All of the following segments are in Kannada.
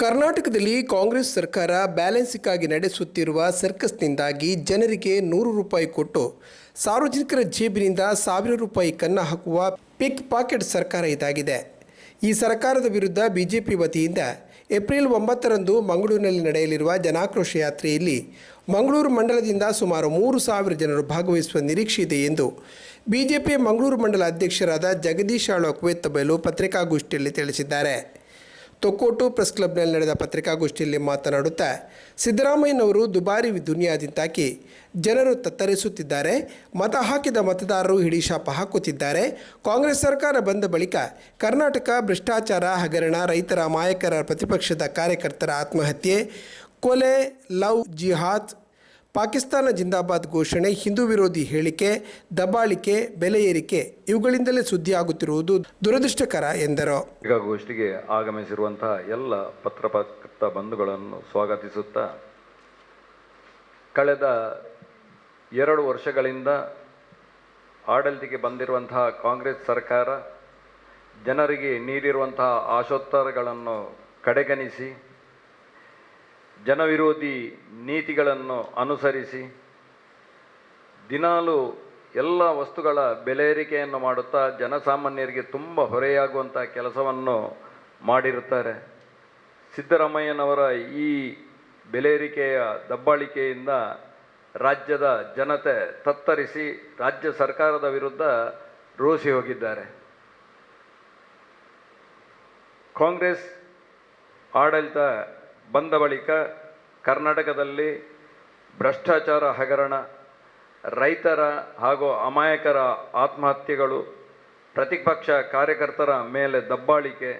ಕರ್ನಾಟಕದಲ್ಲಿ ಕಾಂಗ್ರೆಸ್ ಸರ್ಕಾರ ಬ್ಯಾಲೆನ್ಸಿಗಾಗಿ ನಡೆಸುತ್ತಿರುವ ಸರ್ಕಸ್ನಿಂದಾಗಿ ಜನರಿಗೆ ನೂರು ರೂಪಾಯಿ ಕೊಟ್ಟು ಸಾರ್ವಜನಿಕರ ಜೇಬಿನಿಂದ ಸಾವಿರ ರೂಪಾಯಿ ಕನ್ನ ಹಾಕುವ ಪಿಕ್ ಪಾಕೆಟ್ ಸರ್ಕಾರ ಇದಾಗಿದೆ. ಈ ಸರ್ಕಾರದ ವಿರುದ್ಧ ಬಿಜೆಪಿ ವತಿಯಿಂದ ಏಪ್ರಿಲ್ ಒಂಬತ್ತರಂದು ಮಂಗಳೂರಿನಲ್ಲಿ ನಡೆಯಲಿರುವ ಜನಾಕ್ರೋಶ ಯಾತ್ರೆಯಲ್ಲಿ ಮಂಗಳೂರು ಮಂಡಲದಿಂದ ಸುಮಾರು ಮೂರು ಸಾವಿರ ಜನರು ಭಾಗವಹಿಸುವ ನಿರೀಕ್ಷೆ ಇದೆ ಎಂದು ಬಿಜೆಪಿ ಮಂಗಳೂರು ಮಂಡಲ ಅಧ್ಯಕ್ಷರಾದ ಜಗದೀಶ್ ಆಳ್ವ ಕುವೆತ್ತಬೈಲು ಪತ್ರಿಕಾಗೋಷ್ಠಿಯಲ್ಲಿ ತಿಳಿಸಿದ್ದಾರೆ. ತೊಕ್ಕೋಟು ಪ್ರೆಸ್ ಕ್ಲಬ್ನಲ್ಲಿ ನಡೆದ ಪತ್ರಿಕಾಗೋಷ್ಠಿಯಲ್ಲಿ ಮಾತನಾಡುತ್ತಾ, ಸಿದ್ದರಾಮಯ್ಯನವರು ದುಬಾರಿ ದುನಿಯಾದಿಂದಾಗಿ ಜನರು ತತ್ತರಿಸುತ್ತಿದ್ದಾರೆ, ಮತ ಹಾಕಿದ ಮತದಾರರು ಹಿಡಿ ಶಾಪ ಹಾಕುತ್ತಿದ್ದಾರೆ, ಕಾಂಗ್ರೆಸ್ ಸರ್ಕಾರ ಬಂದ ಬಳಿಕ ಕರ್ನಾಟಕ ಭ್ರಷ್ಟಾಚಾರ ಹಗರಣ, ರೈತರ ಮಾಯಕರ ಪ್ರತಿಪಕ್ಷದ ಕಾರ್ಯಕರ್ತರ ಆತ್ಮಹತ್ಯೆ, ಕೊಲೆ, ಲವ್, ಜಿಹಾದ್ ಪಾಕಿಸ್ತಾನ ಜಿಂದಾಬಾದ್ ಘೋಷಣೆ, ಹಿಂದೂ ವಿರೋಧಿ ಹೇಳಿಕೆ, ದಬ್ಬಾಳಿಕೆ, ಬೆಲೆ ಏರಿಕೆ ಇವುಗಳಿಂದಲೇ ಸುದ್ದಿಯಾಗುತ್ತಿರುವುದು ದುರದೃಷ್ಟಕರ ಎಂದರು. ಗೋಷ್ಠಿಗೆ ಆಗಮಿಸಿರುವಂತಹ ಎಲ್ಲ ಪತ್ರಕರ್ತ ಬಂಧುಗಳನ್ನು ಸ್ವಾಗತಿಸುತ್ತಾ ಕಳೆದ ಎರಡು ವರ್ಷಗಳಿಂದ ಆಡಳಿತಕ್ಕೆ ಬಂದಿರುವಂತಹ ಕಾಂಗ್ರೆಸ್ ಸರ್ಕಾರ ಜನರಿಗೆ ನೀಡಿರುವಂತಹ ಆಶೋತ್ತರಗಳನ್ನು ಕಡೆಗಣಿಸಿ ಜನವಿರೋಧಿ ನೀತಿಗಳನ್ನು ಅನುಸರಿಸಿ ದಿನಾಲು ಎಲ್ಲ ವಸ್ತುಗಳ ಬೆಲೆ ಏರಿಕೆಯನ್ನು ಮಾಡುತ್ತಾ ಜನಸಾಮಾನ್ಯರಿಗೆ ತುಂಬ ಹೊರೆಯಾಗುವಂಥ ಕೆಲಸವನ್ನು ಮಾಡಿರುತ್ತಾರೆ. ಸಿದ್ದರಾಮಯ್ಯನವರ ಈ ಬೆಲೆ ಏರಿಕೆಯ ದಬ್ಬಾಳಿಕೆಯಿಂದ ರಾಜ್ಯದ ಜನತೆ ತತ್ತರಿಸಿ ರಾಜ್ಯ ಸರ್ಕಾರದ ವಿರುದ್ಧ ರೋಸಿ ಹೋಗಿದ್ದಾರೆ. ಕಾಂಗ್ರೆಸ್, ಆಡಳಿತ ಬಂದ ಬಳಿಕ ಕರ್ನಾಟಕದಲ್ಲಿ ಭ್ರಷ್ಟಾಚಾರ ಹಗರಣ, ರೈತರ ಹಾಗೂ ಅಮಾಯಕರ ಆತ್ಮಹತ್ಯೆಗಳು, ಪ್ರತಿಪಕ್ಷ ಕಾರ್ಯಕರ್ತರ ಮೇಲೆ ದಬ್ಬಾಳಿಕೆ,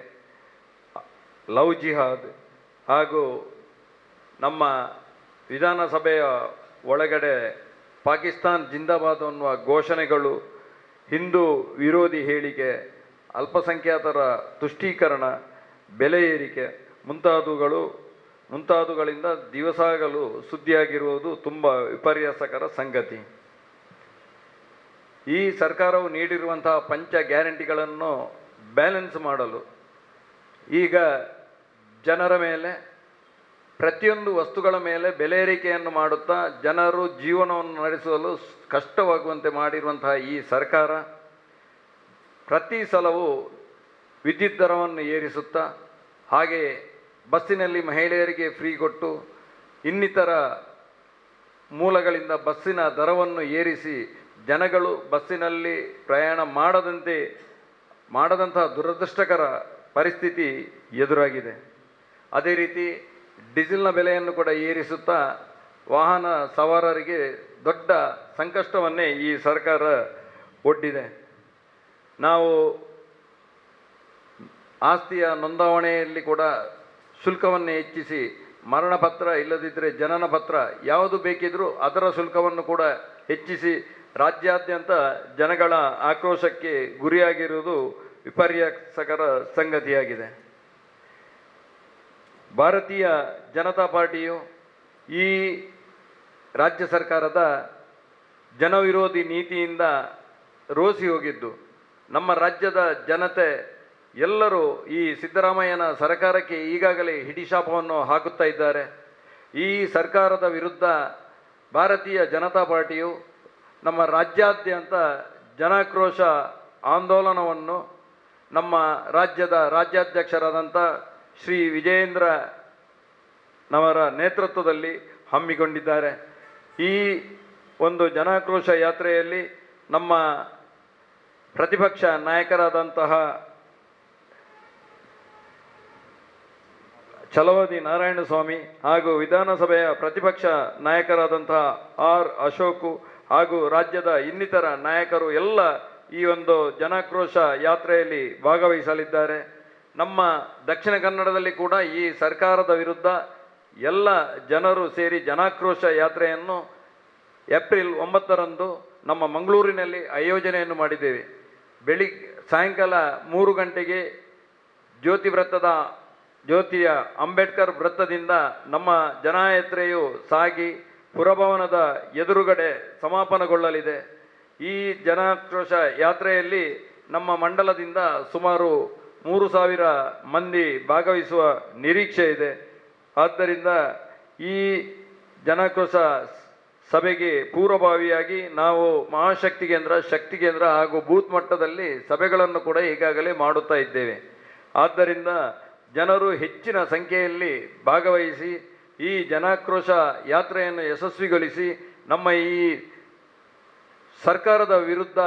ಲವ್ ಜಿಹಾದ್ ಹಾಗೂ ನಮ್ಮ ವಿಧಾನಸಭೆಯ ಒಳಗಡೆ ಪಾಕಿಸ್ತಾನ್ ಜಿಂದಾಬಾದ್ ಅನ್ನುವ ಘೋಷಣೆಗಳು, ಹಿಂದೂ ವಿರೋಧಿ ಹೇಳಿಕೆ, ಅಲ್ಪಸಂಖ್ಯಾತರ ತುಷ್ಟೀಕರಣ, ಬೆಲೆ ಏರಿಕೆ ಮುಂತಾದವುಗಳು ಮುಂತಾದವುಗಳಿಂದ ದಿವಸಗಳು ಸುದ್ದಿಯಾಗಿರುವುದು ತುಂಬ ವಿಪರ್ಯಾಸಕರ ಸಂಗತಿ. ಈ ಸರ್ಕಾರವು ನೀಡಿರುವಂತಹ ಪಂಚ ಗ್ಯಾರಂಟಿಗಳನ್ನು ಬ್ಯಾಲೆನ್ಸ್ ಮಾಡಲು ಈಗ ಜನರ ಮೇಲೆ, ಪ್ರತಿಯೊಂದು ವಸ್ತುಗಳ ಮೇಲೆ ಬೆಲೆ ಏರಿಕೆಯನ್ನು ಮಾಡುತ್ತಾ ಜನರು ಜೀವನವನ್ನು ನಡೆಸಲು ಕಷ್ಟವಾಗುವಂತೆ ಮಾಡಿರುವಂತಹ ಈ ಸರ್ಕಾರ ಪ್ರತಿ ಸಲವೂ ವಿದ್ಯುತ್ ದರವನ್ನು ಏರಿಸುತ್ತಾ ಹಾಗೆಯೇ ಬಸ್ಸಿನಲ್ಲಿ ಮಹಿಳೆಯರಿಗೆ ಫ್ರೀ ಕೊಟ್ಟು ಇನ್ನಿತರ ಮೂಲಗಳಿಂದ ಬಸ್ಸಿನ ದರವನ್ನು ಏರಿಸಿ ಜನಗಳು ಬಸ್ಸಿನಲ್ಲಿ ಪ್ರಯಾಣ ಮಾಡದಂತೆ, ಮಾಡದಂತಹ ದುರದೃಷ್ಟಕರ ಪರಿಸ್ಥಿತಿ ಎದುರಾಗಿದೆ. ಅದೇ ರೀತಿ ಡೀಸೆಲ್ನ ಬೆಲೆಯನ್ನು ಕೂಡ ಏರಿಸುತ್ತಾ ವಾಹನ ಸವಾರರಿಗೆ ದೊಡ್ಡ ಸಂಕಷ್ಟವನ್ನೇ ಈ ಸರ್ಕಾರ ಒಡ್ಡಿದೆ. ನಾವು ಆಸ್ತಿಯ ನೋಂದಾವಣೆಯಲ್ಲಿ ಕೂಡ ಶುಲ್ಕವನ್ನು ಹೆಚ್ಚಿಸಿ, ಮರಣ ಪತ್ರ ಇಲ್ಲದಿದ್ದರೆ ಜನನ ಪತ್ರ ಯಾವುದು ಬೇಕಿದ್ದರೂ ಅದರ ಶುಲ್ಕವನ್ನು ಕೂಡ ಹೆಚ್ಚಿಸಿ, ರಾಜ್ಯಾದ್ಯಂತ ಜನಗಳ ಆಕ್ರೋಶಕ್ಕೆ ಗುರಿಯಾಗಿರುವುದು ವಿಪರ್ಯಾಸಕರ ಸಂಗತಿಯಾಗಿದೆ. ಭಾರತೀಯ ಜನತಾ ಪಾರ್ಟಿಯು ಈ ರಾಜ್ಯ ಸರ್ಕಾರದ ಜನವಿರೋಧಿ ನೀತಿಯಿಂದ ರೋಸಿ ಹೋಗಿದ್ದು. ನಮ್ಮ ರಾಜ್ಯದ ಜನತೆ ಎಲ್ಲರೂ ಈ ಸಿದ್ದರಾಮಯ್ಯನ ಸರ್ಕಾರಕ್ಕೆ ಈಗಾಗಲೇ ಹಿಡಿಶಾಪವನ್ನು ಹಾಕುತ್ತಾ ಇದ್ದಾರೆ. ಈ ಸರ್ಕಾರದ ವಿರುದ್ಧ ಭಾರತೀಯ ಜನತಾ ಪಾರ್ಟಿಯು ನಮ್ಮ ರಾಜ್ಯಾದ್ಯಂತ ಜನಾಕ್ರೋಶ ಆಂದೋಲನವನ್ನು ನಮ್ಮ ರಾಜ್ಯದ ರಾಜ್ಯಾಧ್ಯಕ್ಷರಾದಂಥ ಶ್ರೀ ವಿಜಯೇಂದ್ರ ನವರ ನೇತೃತ್ವದಲ್ಲಿ ಹಮ್ಮಿಕೊಂಡಿದ್ದಾರೆ. ಈ ಒಂದು ಜನಾಕ್ರೋಶ ಯಾತ್ರೆಯಲ್ಲಿ ನಮ್ಮ ಪ್ರತಿಪಕ್ಷ ನಾಯಕರಾದಂತಹ ಛಲವಾದಿ ನಾರಾಯಣಸ್ವಾಮಿ ಹಾಗೂ ವಿಧಾನಸಭೆಯ ಪ್ರತಿಪಕ್ಷ ನಾಯಕರಾದಂತಹ ಆರ್ ಅಶೋಕು ಹಾಗೂ ರಾಜ್ಯದ ಇನ್ನಿತರ ನಾಯಕರು ಎಲ್ಲ ಈ ಒಂದು ಜನಾಕ್ರೋಶ ಯಾತ್ರೆಯಲ್ಲಿ ಭಾಗವಹಿಸಲಿದ್ದಾರೆ. ನಮ್ಮ ದಕ್ಷಿಣ ಕನ್ನಡದಲ್ಲಿ ಕೂಡ ಈ ಸರ್ಕಾರದ ವಿರುದ್ಧ ಎಲ್ಲ ಜನರು ಸೇರಿ ಜನಾಕ್ರೋಶ ಯಾತ್ರೆಯನ್ನು ಏಪ್ರಿಲ್ ಒಂಬತ್ತರಂದು ನಮ್ಮ ಮಂಗಳೂರಿನಲ್ಲಿ ಆಯೋಜನೆಯನ್ನು ಮಾಡಿದ್ದೇವೆ. ಬೆಳಿಗ್ಗೆ ಸಾಯಂಕಾಲ ಮೂರು ಗಂಟೆಗೆ ಜ್ಯೋತಿ ವೃತ್ತದ ಜ್ಯೋತಿಯ ಅಂಬೇಡ್ಕರ್ ವೃತ್ತದಿಂದ ನಮ್ಮ ಜನಾಯಾತ್ರೆಯು ಸಾಗಿ ಪುರಭವನದ ಎದುರುಗಡೆ ಸಮಾಪನಗೊಳ್ಳಲಿದೆ. ಈ ಜನಾಕ್ರೋಶ ಯಾತ್ರೆಯಲ್ಲಿ ನಮ್ಮ ಮಂಡಲದಿಂದ ಸುಮಾರು ಮೂರು ಸಾವಿರ ಮಂದಿ ಭಾಗವಹಿಸುವ ನಿರೀಕ್ಷೆ ಇದೆ. ಆದ್ದರಿಂದ ಈ ಜನಾಕ್ರೋಶ ಸಭೆಗೆ ಪೂರ್ವಭಾವಿಯಾಗಿ ನಾವು ಮಹಾಶಕ್ತಿ ಕೇಂದ್ರ, ಶಕ್ತಿ ಕೇಂದ್ರ ಹಾಗೂ ಬೂತ್ ಮಟ್ಟದಲ್ಲಿ ಸಭೆಗಳನ್ನು ಕೂಡ ಈಗಾಗಲೇ ಮಾಡುತ್ತಾ ಇದ್ದೇವೆ. ಆದ್ದರಿಂದ ಜನರು ಹೆಚ್ಚಿನ ಸಂಖ್ಯೆಯಲ್ಲಿ ಭಾಗವಹಿಸಿ ಈ ಜನಾಕ್ರೋಶ ಯಾತ್ರೆಯನ್ನು ಯಶಸ್ವಿಗೊಳಿಸಿ ನಮ್ಮ ಈ ಸರ್ಕಾರದ ವಿರುದ್ಧ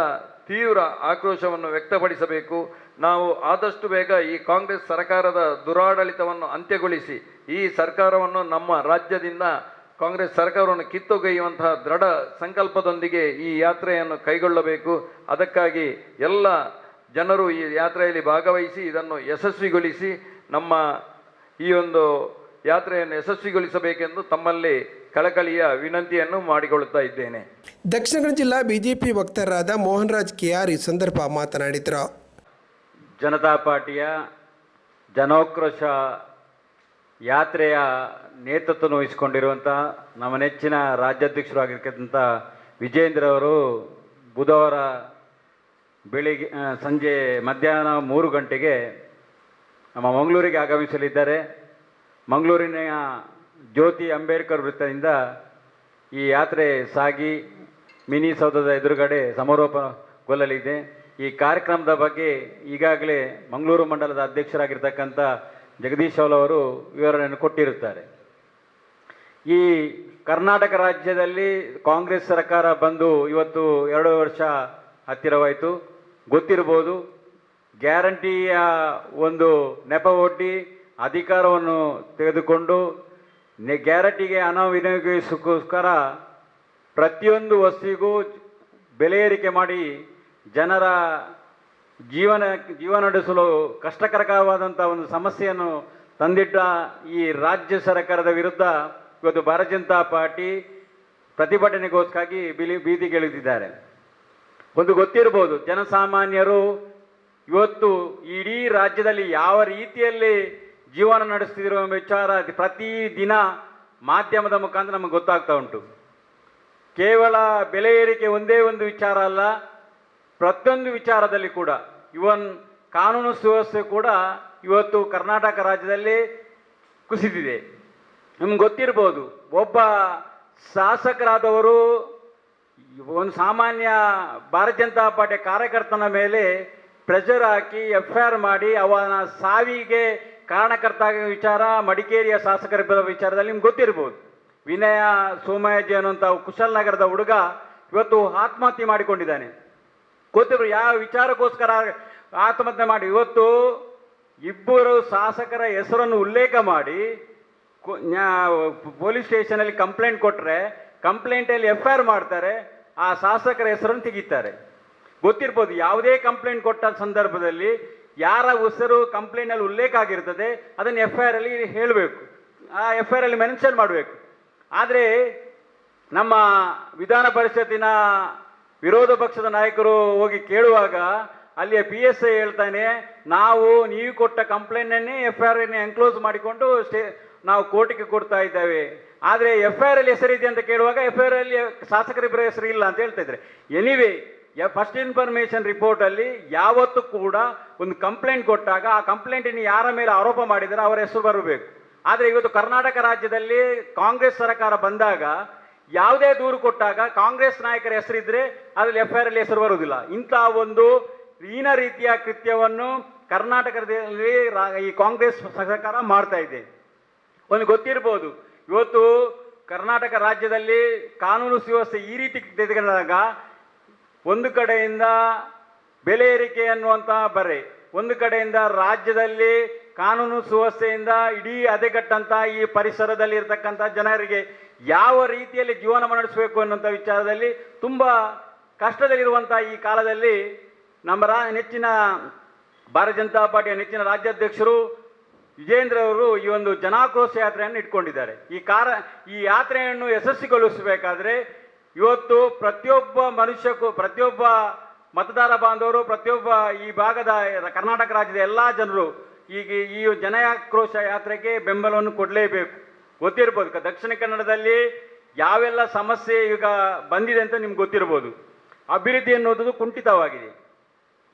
ತೀವ್ರ ಆಕ್ರೋಶವನ್ನು ವ್ಯಕ್ತಪಡಿಸಬೇಕು. ನಾವು ಆದಷ್ಟು ಬೇಗ ಈ ಕಾಂಗ್ರೆಸ್ ಸರ್ಕಾರದ ದುರಾಡಳಿತವನ್ನು ಅಂತ್ಯಗೊಳಿಸಿ ಈ ಸರ್ಕಾರವನ್ನು ನಮ್ಮ ರಾಜ್ಯದಿಂದ ಕಾಂಗ್ರೆಸ್ ಸರ್ಕಾರವನ್ನು ಕಿತ್ತೊಗೆಯುವಂತಹ ದೃಢ ಸಂಕಲ್ಪದೊಂದಿಗೆ ಈ ಯಾತ್ರೆಯನ್ನು ಕೈಗೊಳ್ಳಬೇಕು. ಅದಕ್ಕಾಗಿ ಎಲ್ಲ ಜನರು ಈ ಯಾತ್ರೆಯಲ್ಲಿ ಭಾಗವಹಿಸಿ ಇದನ್ನು ಯಶಸ್ವಿಗೊಳಿಸಿ ನಮ್ಮ ಈ ಒಂದು ಯಾತ್ರೆಯನ್ನು ಯಶಸ್ವಿಗೊಳಿಸಬೇಕೆಂದು ತಮ್ಮಲ್ಲಿ ಕಳಕಳಿಯ ವಿನಂತಿಯನ್ನು ಮಾಡಿಕೊಳ್ಳುತ್ತಾ ಇದ್ದೇನೆ. ದಕ್ಷಿಣ ಕನ್ನಡ ಜಿಲ್ಲಾ ಬಿಜೆಪಿ ವಕ್ತಾರರಾದ ಮೋಹನ್ ರಾಜ್ ಕೆಆರ್ ಈ ಸಂದರ್ಭ ಮಾತನಾಡಿದರು. ಜನತಾ ಪಾರ್ಟಿಯ ಜನೋಕ್ರೋಶ ಯಾತ್ರೆಯ ನೇತೃತ್ವ ವಹಿಸಿಕೊಂಡಿರುವಂಥ ನಮ್ಮ ನೆಚ್ಚಿನ ರಾಜ್ಯಾಧ್ಯಕ್ಷರಾಗಿರ್ತಕ್ಕಂಥ ವಿಜೇಂದ್ರ ಅವರು ಬುಧವಾರ ಬೆಳಿಗ್ಗೆ ಸಂಜೆ ಮಧ್ಯಾಹ್ನ ಮೂರು ಗಂಟೆಗೆ ನಮ್ಮ ಮಂಗಳೂರಿಗೆ ಆಗಮಿಸಲಿದ್ದಾರೆ. ಮಂಗಳೂರಿನ ಜ್ಯೋತಿ ಅಂಬೇಡ್ಕರ್ ವೃತ್ತದಿಂದ ಈ ಯಾತ್ರೆ ಸಾಗಿ ಮಿನಿ ಸೌಧದ ಎದುರುಗಡೆ ಸಮಾರೋಪಗೊಳ್ಳಲಿದೆ ಈ ಕಾರ್ಯಕ್ರಮದ ಬಗ್ಗೆ ಈಗಾಗಲೇ ಮಂಗಳೂರು ಮಂಡಲದ ಅಧ್ಯಕ್ಷರಾಗಿರ್ತಕ್ಕಂಥ ಜಗದೀಶ್ ಅವರು ವಿವರಣೆಯನ್ನು ಕೊಟ್ಟಿರುತ್ತಾರೆ. ಈ ಕರ್ನಾಟಕ ರಾಜ್ಯದಲ್ಲಿ ಕಾಂಗ್ರೆಸ್ ಸರ್ಕಾರ ಬಂದು ಇವತ್ತು ಎರಡು ವರ್ಷ ಹತ್ತಿರವಾಯಿತು. ಗೊತ್ತಿರ್ಬೋದು ಗ್ಯಾರಂಟಿಯ ಒಂದು ನೆಪ ಒಡ್ಡಿ ಅಧಿಕಾರವನ್ನು ತೆಗೆದುಕೊಂಡು ನೆ ಗ್ಯಾರಂಟಿಗೆ ಹಣ ವಿನಿಯೋಗಿಸೋಕ್ಕೋಸ್ಕರ ಪ್ರತಿಯೊಂದು ವಸ್ತುಗೂ ಬೆಲೆ ಏರಿಕೆ ಮಾಡಿ ಜನರ ಜೀವನ ಜೀವನ ನಡೆಸಲು ಕಷ್ಟಕರಕರವಾದಂಥ ಒಂದು ಸಮಸ್ಯೆಯನ್ನು ತಂದಿಟ್ಟ ಈ ರಾಜ್ಯ ಸರ್ಕಾರದ ವಿರುದ್ಧ ಇವತ್ತು ಭಾರತೀಯ ಜನತಾ ಪಾರ್ಟಿ ಪ್ರತಿಭಟನೆಗೋಸ್ಕರಾಗಿ ಬಿಲಿ ಬೀದಿಗಿಳಿದಿದ್ದಾರೆ ಒಂದು ಗೊತ್ತಿರ್ಬೋದು, ಜನಸಾಮಾನ್ಯರು ಇವತ್ತು ಇಡೀ ರಾಜ್ಯದಲ್ಲಿ ಯಾವ ರೀತಿಯಲ್ಲಿ ಜೀವನ ನಡೆಸ್ತಿರುವ ಎಂಬ ವಿಚಾರ ಪ್ರತಿ ದಿನ ಮಾಧ್ಯಮದ ಮುಖಾಂತರ ನಮಗೆ ಗೊತ್ತಾಗ್ತಾ ಉಂಟು. ಕೇವಲ ಬೆಲೆ ಏರಿಕೆ ಒಂದೇ ಒಂದು ವಿಚಾರ ಅಲ್ಲ, ಪ್ರತಿಯೊಂದು ವಿಚಾರದಲ್ಲಿ ಕೂಡ ಇವನ್ ಕಾನೂನು ಸುವ್ಯವಸ್ಥೆ ಕೂಡ ಇವತ್ತು ಕರ್ನಾಟಕ ರಾಜ್ಯದಲ್ಲಿ ಕುಸಿದಿದೆ. ನಿಮ್ಗೆ ಗೊತ್ತಿರ್ಬೋದು, ಒಬ್ಬ ಶಾಸಕರಾದವರು, ಒಂದು ಸಾಮಾನ್ಯ ಭಾರತೀಯ ಜನತಾ ಪಾರ್ಟಿಯ ಕಾರ್ಯಕರ್ತನ ಮೇಲೆ ಪ್ರೆಷರ್ ಹಾಕಿ ಎಫ್ ಐ ಆರ್ ಮಾಡಿ ಅವನ ಸಾವಿಗೆ ಕಾರಣಕರ್ತ ವಿಚಾರ, ಮಡಿಕೇರಿಯ ಶಾಸಕರ ವಿಚಾರದಲ್ಲಿ ನಿಮ್ಗೆ ಗೊತ್ತಿರ್ಬೋದು. ವಿನಯ ಸೋಮಯಾಜಿ ಅನ್ನುವಂಥ ಕುಶಲನಗರದ ಹುಡುಗ ಇವತ್ತು ಆತ್ಮಹತ್ಯೆ ಮಾಡಿಕೊಂಡಿದ್ದಾನೆ. ಗೊತ್ತಿರೋ ಯಾವ ವಿಚಾರಕ್ಕೋಸ್ಕರ ಆತ್ಮಹತ್ಯೆ ಮಾಡಿ, ಇವತ್ತು ಇಬ್ಬರು ಶಾಸಕರ ಹೆಸರನ್ನು ಉಲ್ಲೇಖ ಮಾಡಿ ಪೊಲೀಸ್ ಸ್ಟೇಷನಲ್ಲಿ ಕಂಪ್ಲೇಂಟ್ ಕೊಟ್ಟರೆ ಕಂಪ್ಲೇಂಟಲ್ಲಿ ಎಫ್ ಐ ಮಾಡ್ತಾರೆ, ಆ ಶಾಸಕರ ಹೆಸರನ್ನು ತೆಗಿತಾರೆ. ಗೊತ್ತಿರ್ಬೋದು, ಯಾವುದೇ ಕಂಪ್ಲೇಂಟ್ ಕೊಟ್ಟ ಸಂದರ್ಭದಲ್ಲಿ ಯಾರ ಹೆಸರು ಕಂಪ್ಲೇಂಟಲ್ಲಿ ಉಲ್ಲೇಖ ಆಗಿರ್ತದೆ, ಅದನ್ನು ಎಫ್ ಐ ಆರ್ ಅಲ್ಲಿ ಹೇಳಬೇಕು. ಆ ಎಫ್ ಐ ಆರ್ ಅಲ್ಲಿ ಮೆನ್ಷನ್ ಮಾಡಬೇಕು. ಆದರೆ ನಮ್ಮ ವಿಧಾನ ಪರಿಷತ್ತಿನ ವಿರೋಧ ಪಕ್ಷದ ನಾಯಕರು ಹೋಗಿ ಕೇಳುವಾಗ ಅಲ್ಲಿಯ ಪಿ ಎಸ್ ಐ ಹೇಳ್ತಾನೆ, ನಾವು ನೀವು ಕೊಟ್ಟ ಕಂಪ್ಲೇಂಟನ್ನೇ ಎಫ್ ಐ ಆರ್ ಎನ್ಕ್ಲೋಸ್ ಮಾಡಿಕೊಂಡು ಸ್ಟೇ, ನಾವು ಕೋರ್ಟಿಗೆ ಕೊಡ್ತಾ ಇದ್ದೇವೆ. ಆದರೆ ಎಫ್ ಐ ಆರ್ ಅಲ್ಲಿ ಹೆಸರಿದೆ ಅಂತ ಕೇಳುವಾಗ ಎಫ್ ಐ ಆರ್ ಅಲ್ಲಿ ಶಾಸಕರಿಬ್ಬರ ಹೆಸರು ಇಲ್ಲ ಅಂತ ಹೇಳ್ತಾ ಇದ್ದಾರೆ. ಎನಿವೇ ಫಸ್ಟ್ ಇನ್ಫಾರ್ಮೇಶನ್ ರಿಪೋರ್ಟ್ ಅಲ್ಲಿ ಯಾವತ್ತೂ ಕೂಡ ಒಂದು ಕಂಪ್ಲೇಂಟ್ ಕೊಟ್ಟಾಗ ಆ ಕಂಪ್ಲೇಂಟಿನ ಯಾರ ಮೇಲೆ ಆರೋಪ ಮಾಡಿದರೆ ಅವರ ಹೆಸರು ಬರಬೇಕು. ಆದರೆ ಇವತ್ತು ಕರ್ನಾಟಕ ರಾಜ್ಯದಲ್ಲಿ ಕಾಂಗ್ರೆಸ್ ಸರ್ಕಾರ ಬಂದಾಗ ಯಾವುದೇ ದೂರು ಕೊಟ್ಟಾಗ ಕಾಂಗ್ರೆಸ್ ನಾಯಕರ ಹೆಸರಿದ್ರೆ ಅದ್ರಲ್ಲಿ ಎಫ್ ಐ ಅಲ್ಲಿ ಹೆಸರು ಬರುವುದಿಲ್ಲ. ಇಂತಹ ಒಂದು ಹೀನ ರೀತಿಯ ಕೃತ್ಯವನ್ನು ಕರ್ನಾಟಕದಲ್ಲಿ ಈ ಕಾಂಗ್ರೆಸ್ ಸರ್ಕಾರ ಮಾಡ್ತಾ ಇದೆ. ಒಂದು ಗೊತ್ತಿರ್ಬೋದು. ಇವತ್ತು ಕರ್ನಾಟಕ ರಾಜ್ಯದಲ್ಲಿ ಕಾನೂನು ಸುವ್ಯವಸ್ಥೆ ಈ ರೀತಿ ತೆಗೆದುಕೊಂಡಾಗ ಒಂದು ಕಡೆಯಿಂದ ಬೆಲೆ ಏರಿಕೆ ಅನ್ನುವಂತಹ ಬರೆ, ಒಂದು ಕಡೆಯಿಂದ ರಾಜ್ಯದಲ್ಲಿ ಕಾನೂನು ಸುವ್ಯವಸ್ಥೆಯಿಂದ ಇಡೀ ಅದೆಗಟ್ಟಂಥ ಈ ಪರಿಸರದಲ್ಲಿ ಇರತಕ್ಕಂಥ ಜನರಿಗೆ ಯಾವ ರೀತಿಯಲ್ಲಿ ಜೀವನ ನಡೆಸಬೇಕು ಅನ್ನುವಂಥ ವಿಚಾರದಲ್ಲಿ ತುಂಬ ಕಷ್ಟದಲ್ಲಿರುವಂಥ ಈ ಕಾಲದಲ್ಲಿ ನಮ್ಮ ರಾ, ನೆಚ್ಚಿನ ಭಾರತೀಯ ಜನತಾ ಪಾರ್ಟಿಯ ನೆಚ್ಚಿನ ರಾಜ್ಯಾಧ್ಯಕ್ಷರು ವಿಜೇಂದ್ರ ಅವರು ಈ ಒಂದು ಜನಾಕ್ರೋಶ ಯಾತ್ರೆಯನ್ನು ಇಟ್ಕೊಂಡಿದ್ದಾರೆ. ಈ ಕಾರ, ಈ ಯಾತ್ರೆಯನ್ನು ಯಶಸ್ವಿಗೊಳಿಸಬೇಕಾದ್ರೆ ಇವತ್ತು ಪ್ರತಿಯೊಬ್ಬ ಮನುಷ್ಯಕ್ಕೂ, ಪ್ರತಿಯೊಬ್ಬ ಮತದಾರ ಬಾಂಧವರು, ಪ್ರತಿಯೊಬ್ಬ ಈ ಭಾಗದ ಕರ್ನಾಟಕ ರಾಜ್ಯದ ಎಲ್ಲ ಜನರು ಈಗ ಈ ಜನಯಾಕ್ರೋಶ ಯಾತ್ರೆಗೆ ಬೆಂಬಲವನ್ನು ಕೊಡಲೇಬೇಕು. ಗೊತ್ತಿರ್ಬೋದು ದಕ್ಷಿಣ ಕನ್ನಡದಲ್ಲಿ ಯಾವೆಲ್ಲ ಸಮಸ್ಯೆ ಈಗ ಬಂದಿದೆ ಅಂತ ನಿಮ್ಗೆ ಗೊತ್ತಿರ್ಬೋದು. ಅಭಿವೃದ್ಧಿ ಅನ್ನೋದು ಕುಂಠಿತವಾಗಿದೆ.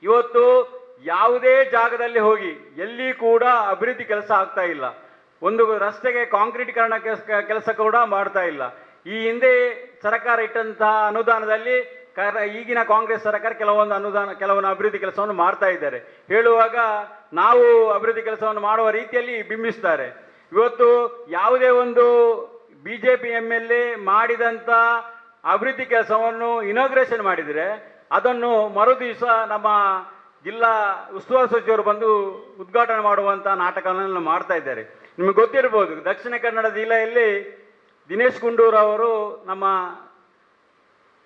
ಇವತ್ತು ಯಾವುದೇ ಜಾಗದಲ್ಲಿ ಹೋಗಿ ಎಲ್ಲಿ ಕೂಡ ಅಭಿವೃದ್ಧಿ ಕೆಲಸ ಆಗ್ತಾ ಇಲ್ಲ. ಒಂದು ರಸ್ತೆಗೆ ಕಾಂಕ್ರೀಟೀಕರಣ ಕೆಲ್ಸ- ಕೆಲಸ ಕೂಡ ಮಾಡ್ತಾ ಇಲ್ಲ. ಈ ಹಿಂದೆ ಸರ್ಕಾರ ಇಟ್ಟಂತಹ ಅನುದಾನದಲ್ಲಿ ಈಗಿನ ಕಾಂಗ್ರೆಸ್ ಸರ್ಕಾರ ಕೆಲವೊಂದು ಅನುದಾನ, ಕೆಲವೊಂದು ಅಭಿವೃದ್ಧಿ ಕೆಲಸವನ್ನು ಮಾಡ್ತಾ ಇದ್ದಾರೆ. ಹೇಳುವಾಗ ನಾವು ಅಭಿವೃದ್ಧಿ ಕೆಲಸವನ್ನು ಮಾಡುವ ರೀತಿಯಲ್ಲಿ ಬಿಂಬಿಸ್ತಾರೆ. ಇವತ್ತು ಯಾವುದೇ ಒಂದು B J P M L A ಮಾಡಿದಂಥ ಅಭಿವೃದ್ಧಿ ಕೆಲಸವನ್ನು ಇನಾಗ್ರೇಷನ್ ಮಾಡಿದರೆ ಅದನ್ನು ಮರು ದಿವಸ ನಮ್ಮ ಜಿಲ್ಲಾ ಉಸ್ತುವಾರಿ ಸಚಿವರು ಬಂದು ಉದ್ಘಾಟನೆ ಮಾಡುವಂಥ ನಾಟಕಗಳನ್ನು ಮಾಡ್ತಾ ಇದ್ದಾರೆ. ನಿಮಗೆ ಗೊತ್ತಿರ್ಬೋದು, ದಕ್ಷಿಣ ಕನ್ನಡ ಜಿಲ್ಲೆಯಲ್ಲಿ ದಿನೇಶ್ ಗುಂಡೂರು ಅವರು ನಮ್ಮ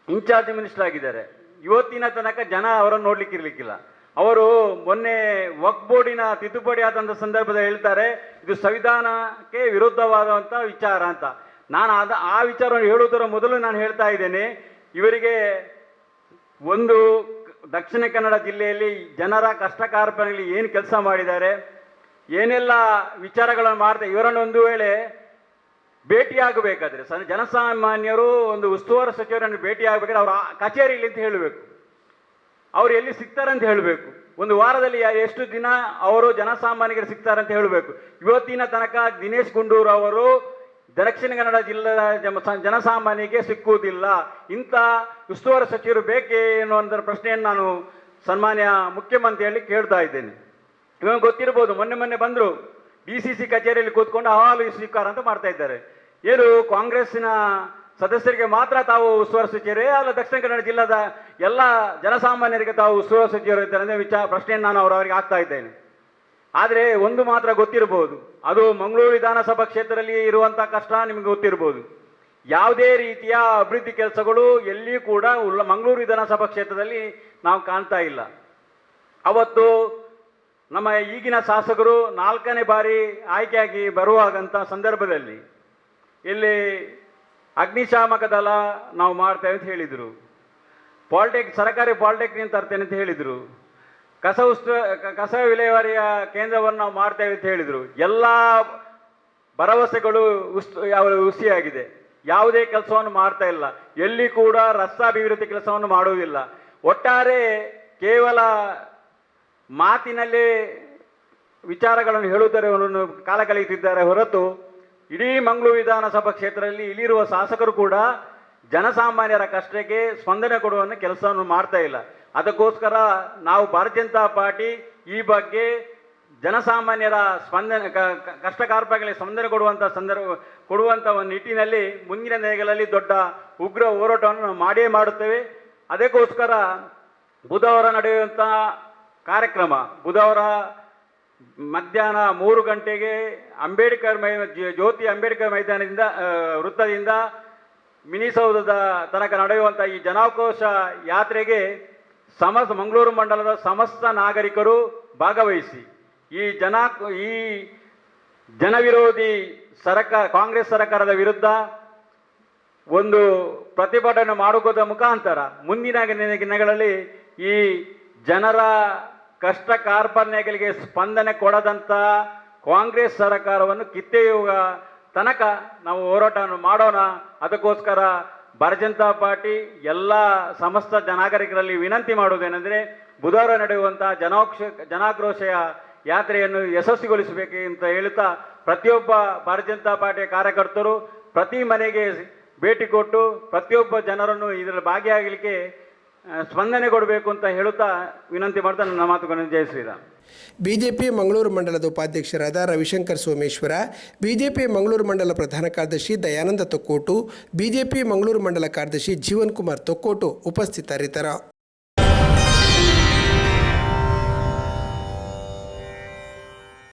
ಇನ್ಚಾರ್ಜ್ ಮಿನಿಸ್ಟರ್ ಆಗಿದ್ದಾರೆ. ಇವತ್ತಿನ ತನಕ ಜನ ಅವರನ್ನು ನೋಡ್ಲಿಕ್ಕೆ ಇರ್ಲಿಕ್ಕಿಲ್ಲ. ಅವರು ಮೊನ್ನೆ ವಕ್ ಬೋರ್ಡಿನ ತಿದ್ದುಪಡಿ ಆದಂಥ ಸಂದರ್ಭದಲ್ಲಿ ಹೇಳ್ತಾರೆ, ಇದು ಸಂವಿಧಾನಕ್ಕೆ ವಿರುದ್ಧವಾದಂಥ ವಿಚಾರ ಅಂತ. ನಾನು ಅದ ಆ ವಿಚಾರವನ್ನು ಹೇಳುವುದರ ಮೊದಲು ನಾನು ಹೇಳ್ತಾ ಇದ್ದೇನೆ, ಇವರಿಗೆ ಒಂದು ದಕ್ಷಿಣ ಕನ್ನಡ ಜಿಲ್ಲೆಯಲ್ಲಿ ಜನರ ಕಷ್ಟ ಏನು ಕೆಲಸ ಮಾಡಿದ್ದಾರೆ, ಏನೆಲ್ಲ ವಿಚಾರಗಳನ್ನು ಮಾಡ್ತಾರೆ ಇವರನ್ನು ಒಂದು ವೇಳೆ ಭೇಟಿಯಾಗಬೇಕಾದ್ರೆ ಜನಸಾಮಾನ್ಯರು ಒಂದು ಉಸ್ತುವಾರಿ ಸಚಿವರನ್ನು ಭೇಟಿಯಾಗಬೇಕಾದ್ರೆ ಅವರ ಕಚೇರಿ ಕಚೇರಿಯಲ್ಲಿ ಅಂತ ಹೇಳಬೇಕು. ಅವ್ರು ಎಲ್ಲಿ ಸಿಗ್ತಾರೆ ಅಂತ ಹೇಳಬೇಕು. ಒಂದು ವಾರದಲ್ಲಿ ಎಷ್ಟು ದಿನ ಅವರು ಜನಸಾಮಾನ್ಯರಿಗೆ ಸಿಗ್ತಾರಂತ ಹೇಳಬೇಕು. ಇವತ್ತಿನ ತನಕ ದಿನೇಶ್ ಗುಂಡೂರು ಅವರು ದಕ್ಷಿಣ ಕನ್ನಡ ಜಿಲ್ಲೆಯ ಜನಸಾಮಾನ್ಯರಿಗೆ ಸಿಕ್ಕುವುದಿಲ್ಲ. ಇಂಥ ಉಸ್ತುವಾರಿ ಸಚಿವರು ಬೇಕೇ ಎನ್ನುವಂಥ ಪ್ರಶ್ನೆಯನ್ನು ನಾನು ಸನ್ಮಾನ್ಯ ಮುಖ್ಯಮಂತ್ರಿಯಲ್ಲಿ ಕೇಳ್ತಾ ಇದ್ದೇನೆ. ಇವಾಗ ಗೊತ್ತಿರ್ಬೋದು, ಮೊನ್ನೆ ಮೊನ್ನೆ ಬಂದರು ಡಿ ಸಿ ಸಿ ಕಚೇರಿಯಲ್ಲಿ ಕೂತ್ಕೊಂಡು ಅಹವಾಲು ಸ್ವೀಕಾರ ಅಂತ ಮಾಡ್ತಾ ಇದ್ದಾರೆ. ಏನು, ಕಾಂಗ್ರೆಸ್ಸಿನ ಸದಸ್ಯರಿಗೆ ಮಾತ್ರ ತಾವು ಉಸ್ತುವಾರಿ ಸಚಿವರೇ? ಅಲ್ಲ, ದಕ್ಷಿಣ ಕನ್ನಡ ಜಿಲ್ಲಾದ ಎಲ್ಲ ಜನಸಾಮಾನ್ಯರಿಗೆ ತಾವು ಉಸ್ತುವಾರಿ ಸಚಿವರು ಇದ್ದಾರೆ ಅಂದರೆ ವಿಚಾರ, ಪ್ರಶ್ನೆಯನ್ನು ನಾನು ಅವರವರಿಗೆ ಆಗ್ತಾ ಇದ್ದೇನೆ. ಆದರೆ ಒಂದು ಮಾತ್ರ ಗೊತ್ತಿರಬಹುದು. ಅದು ಮಂಗಳೂರು ವಿಧಾನಸಭಾ ಕ್ಷೇತ್ರದಲ್ಲಿ ಇರುವಂಥ ಕಷ್ಟ ನಿಮಗೆ ಗೊತ್ತಿರಬಹುದು. ಯಾವುದೇ ರೀತಿಯ ಅಭಿವೃದ್ಧಿ ಕೆಲಸಗಳು ಎಲ್ಲಿಯೂ ಕೂಡ ಉಲ್ಲ, ಮಂಗಳೂರು ವಿಧಾನಸಭಾ ಕ್ಷೇತ್ರದಲ್ಲಿ ನಾವು ಕಾಣ್ತಾ ಇಲ್ಲ. ಅವತ್ತು ನಮ್ಮ ಈಗಿನ ಶಾಸಕರು ನಾಲ್ಕನೇ ಬಾರಿ ಆಯ್ಕೆಯಾಗಿ ಬರುವಾಗಂಥ ಸಂದರ್ಭದಲ್ಲಿ ಇಲ್ಲಿ ಅಗ್ನಿಶಾಮಕ ದಳ ನಾವು ಮಾಡ್ತೇವೆ ಅಂತ ಹೇಳಿದರು. ಪಾಲಿಟೆಕ್, ಸರ್ಕಾರಿ ಪಾಲಿಟೆಕ್ನಿಕ್ ತರ್ತೇನೆ ಅಂತ ಹೇಳಿದರು. ಕಸ ಉಸ್ತು ಕಸ ವಿಲೇವಾರಿಯ ಕೇಂದ್ರವನ್ನು ನಾವು ಮಾಡ್ತೇವೆ ಅಂತ ಹೇಳಿದರು. ಎಲ್ಲ ಭರವಸೆಗಳು ಉಸ್ ಯಾವ ಹುಸಿಯಾಗಿದೆ. ಯಾವುದೇ ಕೆಲಸವನ್ನು ಮಾಡ್ತಾ ಇಲ್ಲ. ಎಲ್ಲಿ ಕೂಡ ರಸ್ತಾಭಿವೃದ್ಧಿ ಕೆಲಸವನ್ನು ಮಾಡುವುದಿಲ್ಲ. ಒಟ್ಟಾರೆ ಕೇವಲ ಮಾತಿನಲ್ಲಿ ವಿಚಾರಗಳನ್ನು ಹೇಳುವುದರನ್ನು ಕಾಲ ಕಳೆಯುತ್ತಿದ್ದಾರೆ ಹೊರತು ಇಡೀ ಮಂಗಳೂರು ವಿಧಾನಸಭಾ ಕ್ಷೇತ್ರದಲ್ಲಿ ಇಲ್ಲಿರುವ ಶಾಸಕರು ಕೂಡ ಜನಸಾಮಾನ್ಯರ ಕಷ್ಟಕ್ಕೆ ಸ್ಪಂದನೆ ಕೊಡುವ ಕೆಲಸವನ್ನು ಮಾಡ್ತಾ ಇಲ್ಲ. ಅದಕ್ಕೋಸ್ಕರ ನಾವು ಭಾರತೀಯ ಜನತಾ ಪಾರ್ಟಿ ಈ ಬಗ್ಗೆ ಜನಸಾಮಾನ್ಯರ ಸ್ಪಂದನೆ ಕಷ್ಟ ಕಾರ್ಪಗಳಿಗೆ ಸ್ಪಂದನೆ ಕೊಡುವಂಥ ಸಂದರ್ಭ ಕೊಡುವಂಥ ಒಂದು ನಿಟ್ಟಿನಲ್ಲಿ ಮುಂದಿನ ದಿನಗಳಲ್ಲಿ ದೊಡ್ಡ ಉಗ್ರ ಹೋರಾಟವನ್ನು ಮಾಡೇ ಮಾಡುತ್ತೇವೆ. ಅದಕ್ಕೋಸ್ಕರ ಬುಧವಾರ ನಡೆಯುವಂಥ ಕಾರ್ಯಕ್ರಮ. ಬುಧವಾರ ಮಧ್ಯಾಹ್ನ ಮೂರು ಗಂಟೆಗೆ ಅಂಬೇಡ್ಕರ್ ಮೈ ಜ್ಯೋತಿ ಅಂಬೇಡ್ಕರ್ ಮೈದಾನದಿಂದ ವೃತ್ತದಿಂದ ಮಿನಿಸೌಧದ ತನಕ ನಡೆಯುವಂಥ ಈ ಜನಾಕೋಶ ಯಾತ್ರೆಗೆ ಸಮಸ್ತ ಮಂಗಳೂರು ಮಂಡಲದ ಸಮಸ್ತ ನಾಗರಿಕರು ಭಾಗವಹಿಸಿ. ಈ ಜನ ಈ ಜನವಿರೋಧಿ ಸರಕಾರ ಕಾಂಗ್ರೆಸ್ ಸರ್ಕಾರದ ವಿರುದ್ಧ ಒಂದು ಪ್ರತಿಭಟನೆ ಮಾಡುವುದರ ಮುಖಾಂತರ ಮುಂದಿನ ದಿನ- ದಿನಗಳಲ್ಲಿ ಈ ಜನರ ಕಷ್ಟ ಕಾರ್ಪಣ್ಯಗಳಿಗೆ ಸ್ಪಂದನೆ ಕೊಡದಂಥ ಕಾಂಗ್ರೆಸ್ ಸರ್ಕಾರವನ್ನು ಕಿತ್ತೆಯುವ ತನಕ ನಾವು ಹೋರಾಟವನ್ನು ಮಾಡೋಣ. ಅದಕ್ಕೋಸ್ಕರ ಭಾರತೀಯ ಜನತಾ ಪಾರ್ಟಿ ಎಲ್ಲ ಸಮಸ್ತ ನಾಗರಿಕರಲ್ಲಿ ವಿನಂತಿ ಮಾಡುವುದೇನೆಂದರೆ ಬುಧವಾರ ನಡೆಯುವಂತಹ ಜನಾಕ್ಷ ಜನಾಕ್ರೋಶಯ ಯಾತ್ರೆಯನ್ನು ಯಶಸ್ವಿಗೊಳಿಸಬೇಕು ಅಂತ ಹೇಳುತ್ತಾ ಪ್ರತಿಯೊಬ್ಬ ಭಾರತೀಯ ಜನತಾ ಪಾರ್ಟಿಯ ಕಾರ್ಯಕರ್ತರು ಪ್ರತಿ ಮನೆಗೆ ಭೇಟಿ ಕೊಟ್ಟು ಪ್ರತಿಯೊಬ್ಬ ಜನರನ್ನು ಇದರಲ್ಲಿ ಭಾಗಿಯಾಗಲಿಕ್ಕೆ ಸ್ಪಂದನೆ ಕೊಡಬೇಕು ಅಂತ ಹೇಳುತ್ತಾ ವಿನಂತಿ ಮಾಡ್ತಾ ನನ್ನ ಮಾತುಗಳನ್ನು ಜಯ ಶ್ರೀರಾಮ್. ಬಿಜೆಪಿ ಮಂಗಳೂರು ಮಂಡಲದ ಉಪಾಧ್ಯಕ್ಷರಾದ ರವಿಶಂಕರ್ ಸೋಮೇಶ್ವರ, ಬಿಜೆಪಿ ಮಂಗಳೂರು ಮಂಡಲ ಪ್ರಧಾನ ಕಾರ್ಯದರ್ಶಿ ದಯಾನಂದ ತೊಕ್ಕೋಟು, ಬಿಜೆಪಿ ಮಂಗಳೂರು ಮಂಡಲ ಕಾರ್ಯದರ್ಶಿ ಜೀವನ್ ಕುಮಾರ್ ತೊಕ್ಕೋಟು ಉಪಸ್ಥಿತರಿದ್ದರು.